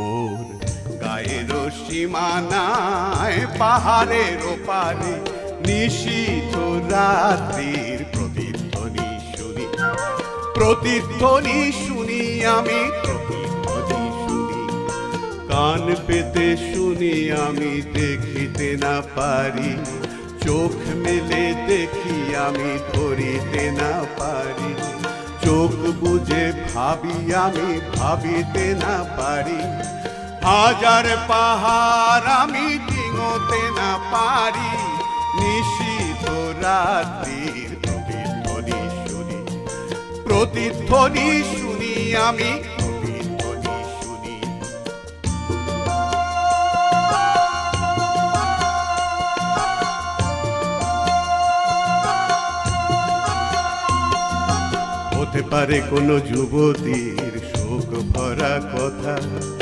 মোর গায়ের সীমানায় পাহাড়ের ওপারে। নিশীথ রাত্রির প্রতিধ্বনি শুনি। প্রতিধ্বনি শুনি আমি, প্রতিধ্বনি শুনি। কান পেতে শুনি আমি, দেখিতে না পারি। চোখ মেলে দেখি আমি, ধরিতে না পারি। চোখ বুঝে ভাবি, আমি ভাবিতে না পারি। হাজার পাহাড় আমি ডিঙোতে না পারি। নিশীত রাত্রির প্রতিধ্বনি শুনি। প্রতিধ্বনি শুনি আমি হতে পারে কোনো যুবতীর শোক ভরা কথা।